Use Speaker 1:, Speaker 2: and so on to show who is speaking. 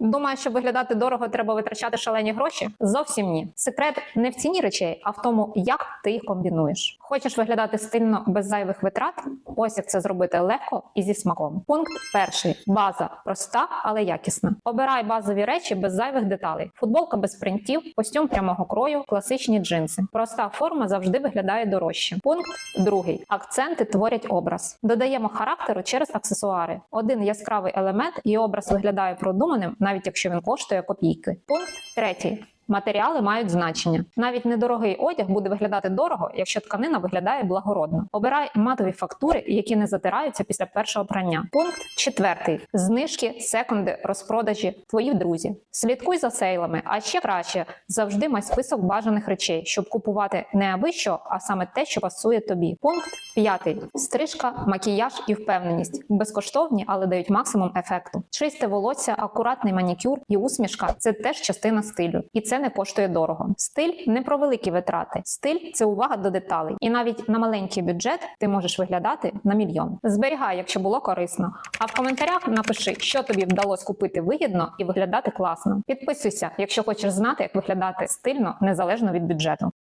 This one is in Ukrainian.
Speaker 1: Думаєш, щоб виглядати дорого, треба витрачати шалені гроші? Зовсім ні. Секрет не в ціні речей, а в тому, як ти їх комбінуєш. Хочеш виглядати стильно без зайвих витрат? Ось як це зробити легко і зі смаком. Пункт перший: база проста, але якісна. Обирай базові речі без зайвих деталей: футболка без принтів, костюм прямого крою, класичні джинси. Проста форма завжди виглядає дорожче. Пункт другий: акценти творять образ. Додаємо характеру через аксесуари. Один яскравий елемент і образ виглядає продуманим, навіть якщо він коштує копійки. Пункт третій. Матеріали мають значення. Навіть недорогий одяг буде виглядати дорого, якщо тканина виглядає благородно. Обирай матові фактури, які не затираються після першого прання. Пункт четвертий: знижки, секунди, розпродажі, твої друзі. Слідкуй за сейлами, а ще краще завжди май список бажаних речей, щоб купувати не аби що, а саме те, що пасує тобі. Пункт п'ятий: стрижка, макіяж і впевненість. Безкоштовні, але дають максимум ефекту. Чисте волосся, акуратний манікюр і усмішка це теж частина стилю, і це не коштує дорого. Стиль не про великі витрати. Стиль це увага до деталей. І навіть на маленький бюджет ти можеш виглядати на мільйон. Зберігай, якщо було корисно. А в коментарях напиши, що тобі вдалося купити вигідно і виглядати класно. Підписуйся, якщо хочеш знати, як виглядати стильно незалежно від бюджету.